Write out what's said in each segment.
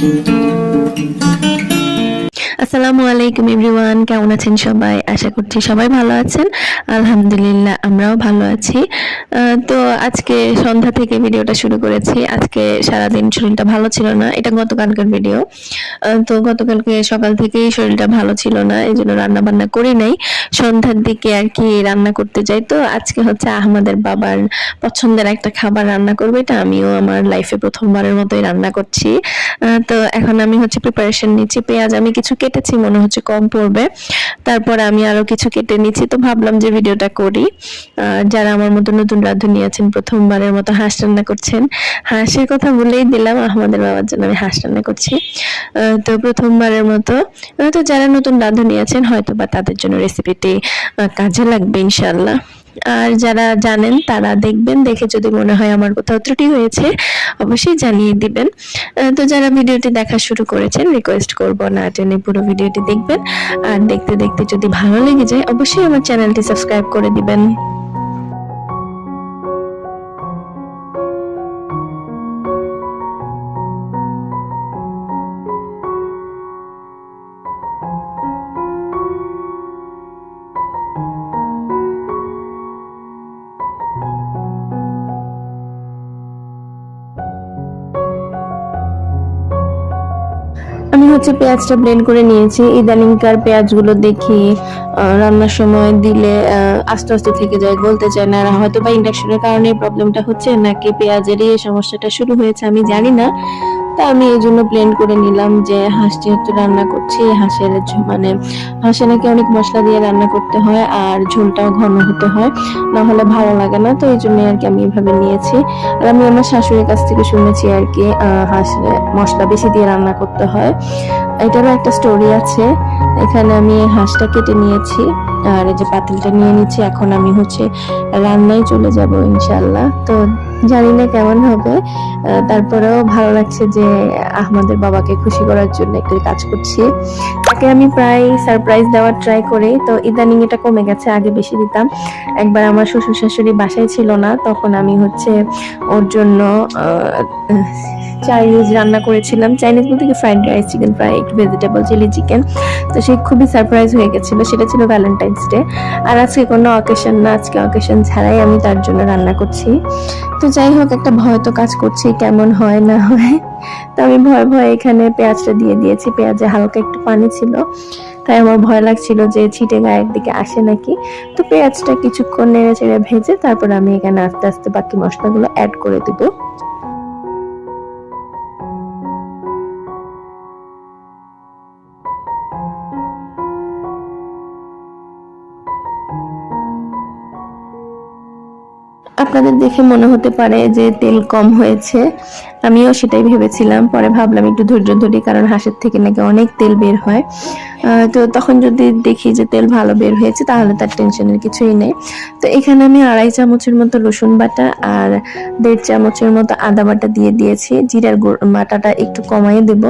Música আসসালামু আলাইকুম এভরিওয়ান, কেমন আছেন সবাই? আশা করছি সবাই ভালো আছেন। আলহামদুলিল্লাহ, আমরাও ভালো আছি। তো আজকে সন্ধ্যা থেকে ভিডিওটা শুরু করেছি। আজকে সারাদিন শরীরটা ভালো ছিল না, এটা গতকালকের ভিডিও। তো গতকালকে সকাল থেকেই শরীরটা ভালো ছিল না, এই জন্য রান্না বান্না করি নাই। সন্ধ্যার দিকে আর কি রান্না করতে যাই। তো আজকে হচ্ছে আহমদের বাবার পছন্দের একটা খাবার রান্না করব, এটা আমিও আমার লাইফে প্রথমবারের মতোই রান্না করছি। তো এখন আমি হচ্ছে প্রিপারেশন নিচ্ছি। পেঁয়াজ আমি কিছু কেটেছি, মনে হচ্ছে কম পড়বে। তারপর আমি আরও কিছু কেটে নিচ্ছি, তো ভাবলাম যে ভিডিওটা করি। যারা আমার মতো নতুন রাঁধুনি আছেন, প্রথমবারের মতো হাঁস রান্না করছেন, হাঁসের কথা বলেই দিলাম আহমদের বাবার জন্য আমি হাঁস রান্না করছি। তো প্রথমবারের মতো তো যারা নতুন রাঁধুনি আছেন হয়তো বা তাদের জন্য রেসিপিটি কাজে লাগবে ইনশাল্লাহ আর যারা জানেন তারা দেখবেন, দেখে যদি মনে হয় আমার কোথাও ত্রুটি হয়েছে, অবশ্যই জানিয়ে দিবেন। তো যারা ভিডিওটি দেখা শুরু করেছেন রিকোয়েস্ট করব না টেনে পুরো ভিডিওটি দেখবেন। আর দেখতে দেখতে যদি ভালো লেগে যায়, অবশ্যই আমার চ্যানেলটি সাবস্ক্রাইব করে দিবেন। আমি হচ্ছে পেঁয়াজটা ব্লেন্ড করে নিয়েছি। ইদানিংকার পেঁয়াজগুলো দেখি রান্নার সময় দিলে আস্তে আস্তে থেকে যায়, গলতে চায় না। আর হয়তো বা ইন্ডাকশনের কারণে প্রবলেমটা হচ্ছে, নাকি পেঁয়াজেরই এই সমস্যাটা শুরু হয়েছে, আমি জানি না। তা আমি এই জন্য ব্লেন্ড করে নিলাম যে হাঁস যেহেতু রান্না করছি হাঁসের মানে হাঁসে নাকি অনেক মশলা দিয়ে রান্না করতে হয় আর ঝোলটাও ঘন হতে হয়, না হলে ভালো লাগে না, তো এই জন্য আর কি আমি এভাবে নিয়েছি। আর আমি আমার শাশুড়ির কাছ থেকে শুনেছি আর কি হাঁস মশলা বেশি দিয়ে রান্না করতে হয়। এটারও একটা স্টোরি আছে, এখানে আমি হাঁসটা কেটে নিয়েছি, আর এই যে পাতিলটা নিয়ে নিচ্ছি এখন আমি হচ্ছে রান্নায় চলে যাব ইনশাল্লাহ তো জানি না কেমন হবে। তারপরেও ভালো লাগছে যে আহমদের বাবাকে খুশি করার জন্য একটু কাজ করছি। তাকে আমি প্রায় সারপ্রাইজ দেওয়ার ট্রাই করি। তো ইদানিং এটা কমে গেছে, আগে বেশি দিতাম। একবার আমার শ্বশুর শাশুড়ি বাসায় ছিল না, তখন আমি হচ্ছে ওর জন্য চাইনিজ রান্না করেছিলাম। চাইনিজ বলতে কি? ফ্রাইড রাইস চিকেন ফ্রাই একটু ভেজিটেবল চিলি চিকেন তো সে খুবই সারপ্রাইজ হয়ে গেছিল। সেটা ছিল ভ্যালেন্টাইন্স ডে আর আজকে কোনো অকেশন না, আজকে অকেশন ছাড়াই আমি তার জন্য রান্না করছি। তো যাই হোক, একটা ভয় তো কাজ করছি, কেমন হয় না হয়। তো আমি ভয় ভয় এখানে পেঁয়াজটা দিয়ে দিয়েছি। পেঁয়াজে হালকা একটু পানি ছিল, তাই আমার ভয় লাগছিল যে ছিটে গায়ের দিকে আসে নাকি। তো পেঁয়াজটা কিছুক্ষণ নেড়ে চেড়ে ভেজে তারপর আমি এখানে আস্তে আস্তে বাকি মশলাগুলো অ্যাড করে দিব। আপনাদের দেখে মনে হতে পারে যে তেল কম হয়েছে। আমিও সেটাই ভেবেছিলাম। পরে ভাবলাম একটু ধৈর্য ধরি, কারণ হাঁসের থেকে নাকি অনেক তেল বের হয়। তো তখন যদি দেখি যে তেল ভালো বের হয়েছে, তাহলে তার টেনশনের কিছুই নেই। তো এখানে আমি আড়াই চামচের মতো রসুন বাটা আর দেড় চামচের মতো আদা বাটা দিয়ে দিয়েছি। জিরার বাটাটা একটু কমাই দেব।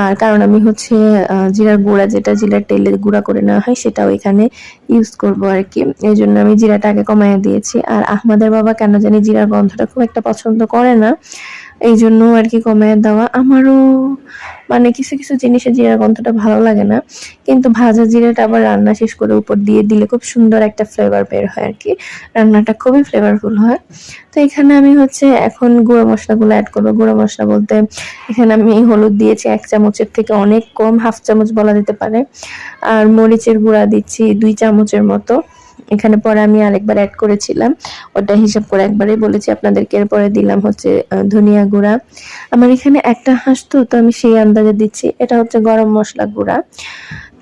আর কারণ আমি হচ্ছে জিরার গুঁড়া যেটা জিরার তেলের গুঁড়া করে নেওয়া হয় সেটাও এখানে ইউজ করব আর কি। এই জন্য আমি জিরাটা আগে কমাইয়া দিয়েছি। আর আহমদের বাবা কেন জানি জিরার গন্ধটা খুব একটা পছন্দ করে না। এই জন্য আর কি কমায় দেওয়া। আমারও মানে কিছু কিছু জিনিসে জিরার গন্ধটা ভালো লাগে না। কিন্তু ভাজা জিরাটা আবার রান্না শেষ করে উপর দিয়ে দিলে খুব সুন্দর একটা ফ্লেভার বের হয় আর কি। রান্নাটা খুবই ফ্লেভারফুল হয়। তো এখানে আমি হচ্ছে এখন গুঁড়ো মশলাগুলো অ্যাড করব। গুঁড়ো মশলা বলতে এখানে আমি হলুদ দিয়েছি এক চামচের থেকে অনেক কম হাফ চামচ বলা যেতে পারে। আর মরিচের গুঁড়া দিচ্ছি দুই চামচের মতো। এখানে পরে আমি আরেকবার অ্যাড করেছিলাম। ওটা হিসাব করে একবারই বলেছি, আপনাদেরকে এরপরে দিলাম হচ্ছে ধনিয়া গুঁড়া। আমার এখানে একটা হাঁস তো তো আমি সেই আন্দাজে দিচ্ছি। এটা হচ্ছে গরম মশলা গুঁড়া।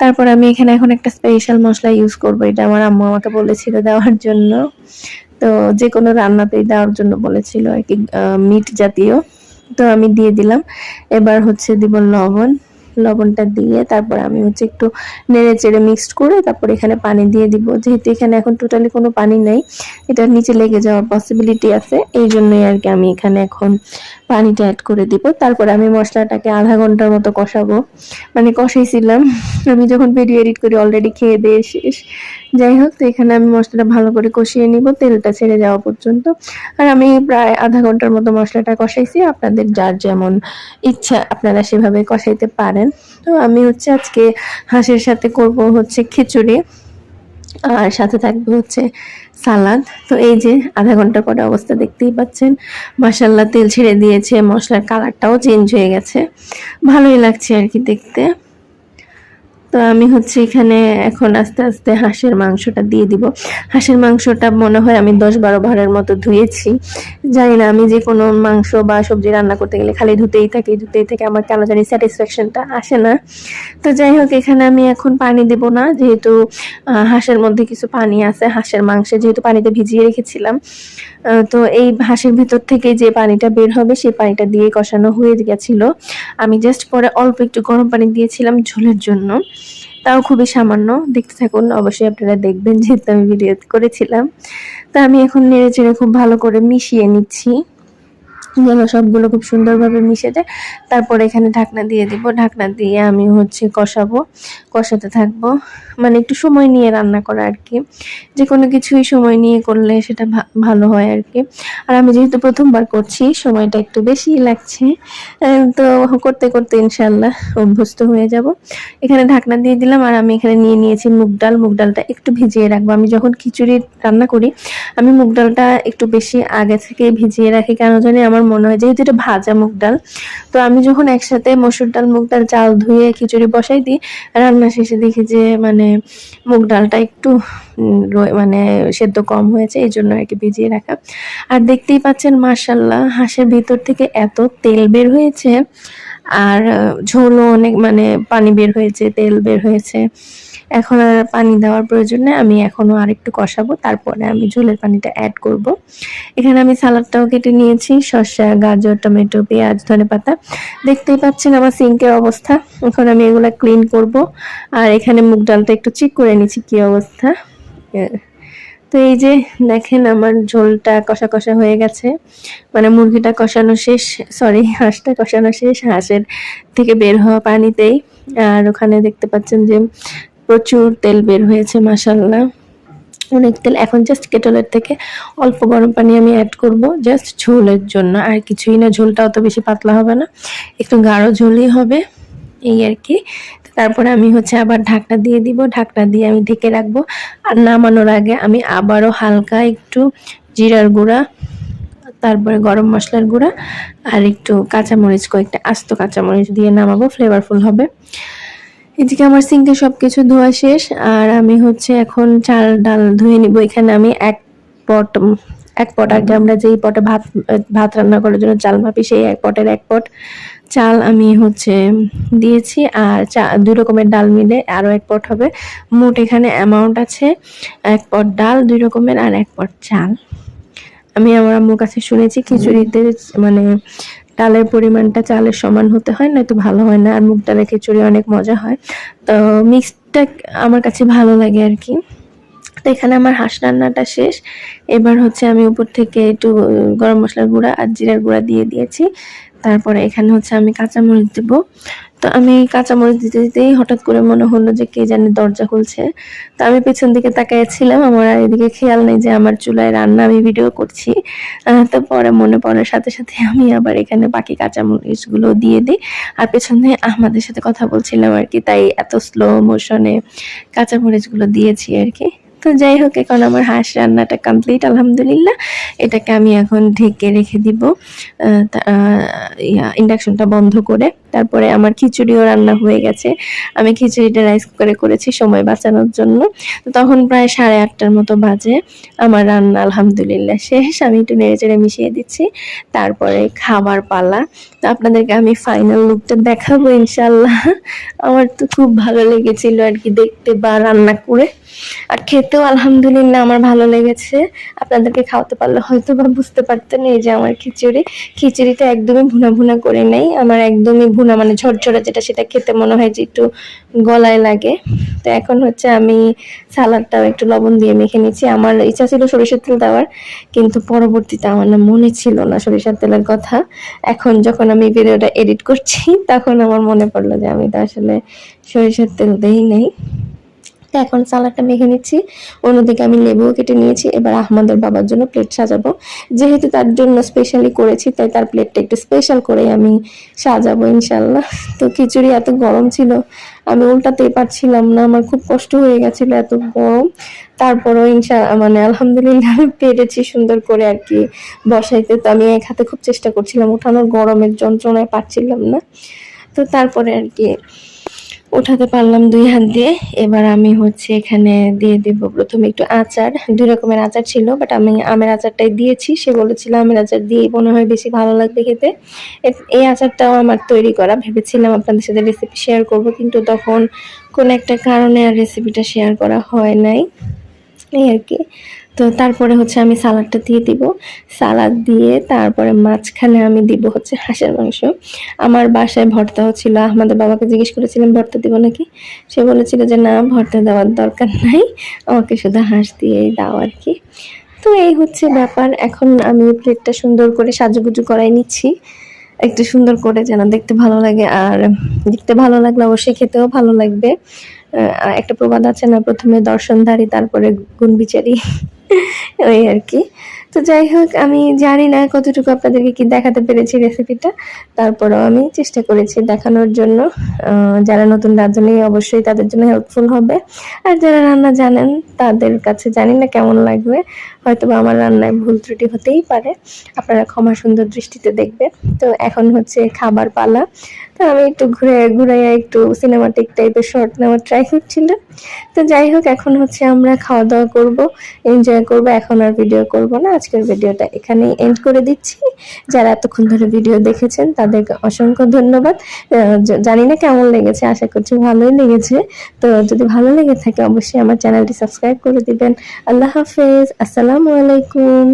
তারপর আমি এখানে এখন একটা স্পেশাল মশলা ইউজ করব। এটা আমার আম্মু আমাকে বলেছিল দেওয়ার জন্য। তো যে কোনো রান্নাতেই দেওয়ার জন্য বলেছিল আর কি মিট জাতীয়। তো আমি দিয়ে দিলাম। এবার হচ্ছে দিব লবণ। লবণটা দিয়ে তারপর আমি হচ্ছে একটু নেড়ে চেড়ে মিক্সড করে তারপর এখানে পানি দিয়ে দিব। যেহেতু এখানে এখন টোটালি কোনো পানি নেই, এটা নিচে লেগে যাওয়ার পসিবিলিটি আছে। এই জন্যই আর কি আমি এখানে এখন পানিটা অ্যাড করে দিব। তারপর আমি মশলাটাকে আধা ঘণ্টার মতো কষাবো। মানে কষাইছিলাম। আমি যখন ভিডিও এডিট করি অলরেডি খেয়ে দিয়ে শেষ। যাই হোক, তো এখানে আমি মশলাটা ভালো করে কষিয়ে নিব। তেলটা ছেড়ে যাওয়া পর্যন্ত। আর আমি প্রায় আধা ঘণ্টার মতো মশলাটা কষাইছি। আপনাদের যার যেমন ইচ্ছা আপনারা সেভাবে কষাইতে পারেন। তো আমি হচ্ছে আজকে হাঁসের সাথে করব হচ্ছে খিচুড়ি। আর সাথে থাকবে হচ্ছে সালাদ। তো এই যে আধা ঘণ্টা পরে অবস্থা দেখতেই পাচ্ছেন। মাসাল্লাহ তেল ছেড়ে দিয়েছে, মশলার কালারটাও চেঞ্জ হয়ে গেছে। ভালোই লাগছে আর কি দেখতে। তো আমি হচ্ছে এখানে এখন আস্তে আস্তে হাঁসের মাংসটা দিয়ে দিব। হাঁসের মাংসটা মনে হয় আমি দশ বারো বারের মতো ধুয়েছি। জানি না, আমি যে কোনো মাংস বা সবজি রান্না করতে গেলে খালি ধুতেই থাকি, ধুতেই থেকে, আমার কেন জানি স্যাটিসফ্যাকশনটা আসে না। তো যাই হোক, এখানে আমি এখন পানি দেব না, যেহেতু হাঁসের মধ্যে কিছু পানি আছে, হাঁসের মাংসে যেহেতু পানিতে ভিজিয়ে রেখেছিলাম তো এই হাঁসের ভিতর থেকে যে পানিটা বের হবে, সেই পানিটা দিয়ে কষানো হয়ে গেছিল। আমি জাস্ট পরে অল্প একটু গরম পানি দিয়েছিলাম ঝোলের জন্য। তাও খুবই সামান্য। দেখতে থাকুন, অবশ্যই আপনারা দেখবেন যেহেতু আমি ভিডিও করেছিলাম। তা আমি এখন নেড়ে চেড়ে খুব ভালো করে মিশিয়ে নিচ্ছি। যেন সবগুলো খুব সুন্দরভাবে মিশে যায়। তারপর এখানে ঢাকনা দিয়ে দিব। ঢাকনা দিয়ে আমি হচ্ছে কষাবো। কষাতে থাকব। মানে একটু সময় নিয়ে রান্না করা আর কি। যে কোনো কিছুই সময় নিয়ে করলে সেটা ভালো হয় আর কি। আর আমি যেহেতু প্রথমবার করছি, সময়টা একটু বেশি লাগছে তো করতে করতে ইনশাল্লাহ অভ্যস্ত হয়ে যাব। এখানে ঢাকনা দিয়ে দিলাম আর আমি এখানে নিয়ে নিয়েছি মুগ ডাল। মুগ ডালটা একটু ভিজিয়ে রাখব। আমি যখন খিচুড়ি রান্না করি, আমি মুগ ডালটা একটু বেশি আগে থেকে ভিজিয়ে রাখি। কেন জানি আমার মনে হয়, যেহেতু এটা ভাজা মুগ ডাল। তো আমি যখন একসাথে মসুর ডাল, মুগ ডাল, চাল ধুয়ে খিচুড়ি বসাই দিই, রান্না শেষে দেখি যে মানে মুগ ডালটা একটু মানে সেদ্ধ কম হয়েছে, এই জন্য আর কি ভিজিয়ে রাখা। আর দেখতেই পাচ্ছেন মার্শাল্লাহ হাঁসের ভিতর থেকে এত তেল বের হয়েছে, আর ঝোলও অনেক মানে পানি বের হয়েছে, তেল বের হয়েছে। এখন আর পানি দেওয়ার প্রয়োজন নেই। আমি এখনও আরেকটু কষাবো, তারপরে আমি ঝোলের পানিটা অ্যাড করব। এখানে আমি সালাদটাও কেটে নিয়েছি, শসা, গাজর, টমেটো, পেঁয়াজ, ধনেপাতা। দেখতেই পাচ্ছেন আমার সিঙ্কের অবস্থা। এখন আমি এগুলা ক্লিন করব। আর এখানে মুগ ডালটা একটু চেক করে নিচ্ছি কি অবস্থা। তো এই যে দেখেন আমার ঝোলটা কষা কষা হয়ে গেছে। মানে মুরগিটা কষানো শেষ সরি হাঁসটা কষানো শেষ, হাঁসের থেকে বের হওয়া পানিতেই। আর ওখানে দেখতে পাচ্ছেন যে প্রচুর তেল বের হয়েছে মাসাল্লাহ অনেক তেল, এখন জাস্ট কেটলের থেকে অল্প গরম পানি আমি অ্যাড করব জাস্ট ঝোলের জন্য। আর কিছুই না, ঝোলটা অত বেশি পাতলা হবে না, একটু গাঢ় ঝোলই হবে, এই আর কি। তারপরে আমি হচ্ছে আবার ঢাকনা দিয়ে দিব, ঢাকনা দিয়ে আমি ঢেকে রাখব। আর নামানোর আগে আমি আবারও হালকা একটু জিরার গুঁড়া, তারপরে গরম মশলার গুঁড়া, আর একটু কাঁচামরিচ, কয়েকটা আস্ত কাঁচামরিচ দিয়ে নামাবো ফ্লেভারফুল হবে। এদিকে আমার সিঙ্কে সবকিছু ধোয়া শেষ, আর আমি হচ্ছে এখন চাল ডাল ধুয়ে নিব। এখানে আমি এক পট এক পট, আগে আমরা যেই পটে ভাত ভাত রান্না করার জন্য চাল মাপি, সেই এক পটের এক পট চাল আমি হচ্ছে দিয়েছি, আর চা, দুই রকমের ডাল মিলে আরও এক পট হবে। মোট এখানে অ্যামাউন্ট আছে এক পট ডাল, দুই রকমের, আর এক পট চাল। আমি আমার আম্মুর কাছে শুনেছি খিচুড়িতে মানে ডালের পরিমাণটা চালের সমান হতে হয়, নয়তো ভালো হয় না। আর মুগ ডালের খিচুড়ি অনেক মজা হয়। তো মিক্সটা আমার কাছে ভালো লাগে আর কি। তো এখানে আমার হাঁস রান্নাটা শেষ। এবার হচ্ছে আমি উপর থেকে একটু গরম মশলার গুঁড়া আর জিরার গুঁড়া দিয়ে দিয়েছি। তারপরে এখানে হচ্ছে আমি কাঁচামরিচ দেবো। তো আমি কাঁচামরিচ দিতে দিতেই হঠাৎ করে মনে হলো যে কে জানে দরজা খুলছে। তো আমি পেছন দিকে তাকাইছিলাম আমার আর এদিকে খেয়াল নেই যে আমার চুলায় রান্না আমি ভিডিও করছি। তো পরে মনে পড়ার সাথে সাথে আমি আবার এখানে বাকি কাঁচামরিচগুলো দিয়ে দিই। আর পেছন দিয়ে আমাদের সাথে কথা বলছিলাম আর কি, তাই এত স্লো মোশনে কাঁচামরিচগুলো দিয়েছি আর কি। তো যাই হোক, এখন আমার হাঁস রান্নাটা কমপ্লিট আলহামদুলিল্লাহ। এটাকে আমি এখন ঢেকে রেখে দিব। ইন্ডাকশনটা বন্ধ করে। তারপরে আমার খিচুড়িও রান্না হয়ে গেছে। আমি খিচুড়িটা রাইস কুকারে করেছি সময় বাঁচানোর জন্য। তো তখন প্রায় সাড়ে আটটার মতো বাজে। আমার রান্না আলহামদুলিল্লাহ শেষ। আমি একটু নেড়ে চেড়ে মিশিয়ে দিচ্ছি। তারপরে খাবার পালা। তো আপনাদেরকে আমি ফাইনাল লুকটা দেখাবো ইনশাল্লাহ আমার তো খুব ভালো লেগেছিল আর কি দেখতে বা রান্না করে। আর খেতেও আলহামদুলিল্লাহ আমার ভালো লেগেছে। আপনাদেরকে খাওয়াতে পারলে হয়তো বা বুঝতে পারতেন এই যে আমার খিচুড়ি। খিচুড়িটা একদমই ভুনা ভুনা করে নেই। আমার একদমই ভুনা মানে ঝরঝরা যেটা, সেটা খেতে মনে হয় যে একটু গলায় লাগে। তো এখন হচ্ছে আমি সালাডটাও একটু লবণ দিয়ে মেখে নিচ্ছি। আমার ইচ্ছা ছিল সরিষার তেল দেওয়ার, কিন্তু পরবর্তীতে আমার না মনে ছিল না সরিষার তেলের কথা। এখন যখন আমি ভিডিওটা এডিট করছি, তখন আমার মনে পড়ল যে আমি তো আসলে সরিষার তেল দেই নেই। এখন সালাডটা মেখে নিচ্ছি। অন্যদিকে আমি লেবুও কেটে নিয়েছি। এবার আহমদের বাবার জন্য প্লেট সাজাবো। যেহেতু তার জন্য স্পেশালি করেছি, তাই তার প্লেটটা একটু স্পেশাল করে আমি সাজাবো ইনশাল্লাহ তো খিচুড়ি এত গরম ছিল, আমি উল্টাতেই পারছিলাম না। আমার খুব কষ্ট হয়ে গেছিল এত গরম। তারপরও ইনশা মানে আলহামদুলিল্লাহ আমি পেরেছি সুন্দর করে আর কি বসাইতে। তো আমি এক হাতে খুব চেষ্টা করছিলাম, উঠানোর গরমের যন্ত্রণায় পারছিলাম না। তো তারপরে আর কি উঠাতে পারলাম দুই হাত দিয়ে। এবার আমি হচ্ছে এখানে দিয়ে দিব প্রথমে একটু আচার। দুই রকমের আচার ছিল বাট আমি আমের আচারটাই দিয়েছি। সে বলেছিল আমের আচার দিয়ে মনে হয় বেশি ভালো লাগবে খেতে। এই আচারটাও আমার তৈরি করা। ভেবেছিলাম আপনাদের সাথে রেসিপি শেয়ার করব, কিন্তু তখন কোন একটা কারণে আর রেসিপিটা শেয়ার করা হয় নাই। এই আর কি। তো তারপরে হচ্ছে আমি সালাডটা দিয়ে দিব। সালাদ দিয়ে তারপরে মাঝখানে আমি দিব হচ্ছে হাঁসের মাংস। আমার বাসায় ভর্তা হচ্ছিল, আমাদের বাবাকে জিজ্ঞেস করেছিলাম ভর্তা দিব নাকি? সে বলেছিল যে, না, ভর্তা দেওয়ার দরকার নাই, আমাকে শুধু হাঁস দিয়েই দাও আর কি তো এই হচ্ছে ব্যাপার। এখন আমি প্লেটটা সুন্দর করে সাজুগুজু করাই নিচ্ছি। একটু সুন্দর করে যেন দেখতে ভালো লাগে, আর দেখতে ভালো লাগলে অবশ্যই খেতেও ভালো লাগবে। একটা প্রবাদ আছে না, প্রথমে দর্শনধারী, তারপরে গুণ বিচারী ওই আর কি। তো যাই হোক, আমি জানি না কতটুকু আপনাদেরকে কি দেখাতে পেরেছি রেসিপিটা তারপরেও আমি চেষ্টা করেছি দেখানোর জন্য। যারা নতুন রাঁধুনি অবশ্যই তাদের জন্য হেল্পফুল হবে। আর যারা রান্না জানেন, তাদের কাছে জানি না কেমন লাগবে। হয়তো বা আমার রান্নায় ভুল ত্রুটি হতেই পারে। আপনারা ক্ষমা সুন্দর দৃষ্টিতে দেখবে তো এখন হচ্ছে খাবার পালা। আমি একটু ঘুরে ঘুরাইয়া একটু সিনেমাটিক টাইপের শর্ট নেওয়ার ট্রাই করছিলাম। তো যাই হোক, এখন হচ্ছে আমরা খাওয়া দাওয়া করব এনজয় করব, এখন আর ভিডিও করব না। আজকের ভিডিওটা এখানেই এন্ড করে দিচ্ছি। যারা এতক্ষণ ধরে ভিডিও দেখেছেন, তাদেরকে অসংখ্য ধন্যবাদ। জানি না কেমন লেগেছে, আশা করছি ভালোই লেগেছে। তো যদি ভালো লেগে থাকে, অবশ্যই আমার চ্যানেলটি সাবস্ক্রাইব করে দিবেন। আল্লাহ হাফেজ, আসসালামু আলাইকুম।